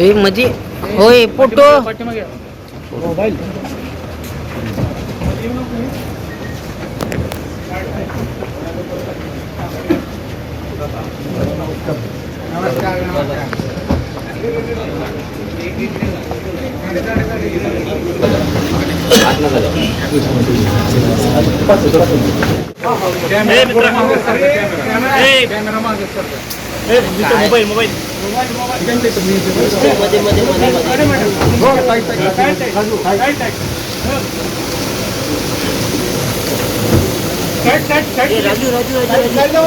ए मजी ओए photo mobile नमस्कार नमस्कार साईडला थोडं राजू राजू राजू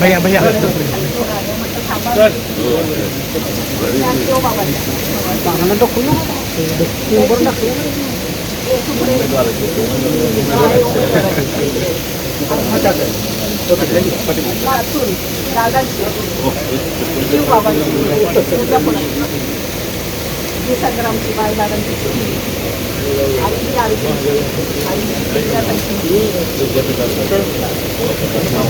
भैया भैया ग्रामची बायदारांची आणि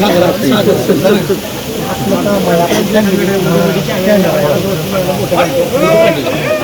संग्रामची बायलांची आजी आरोग्याची जिथे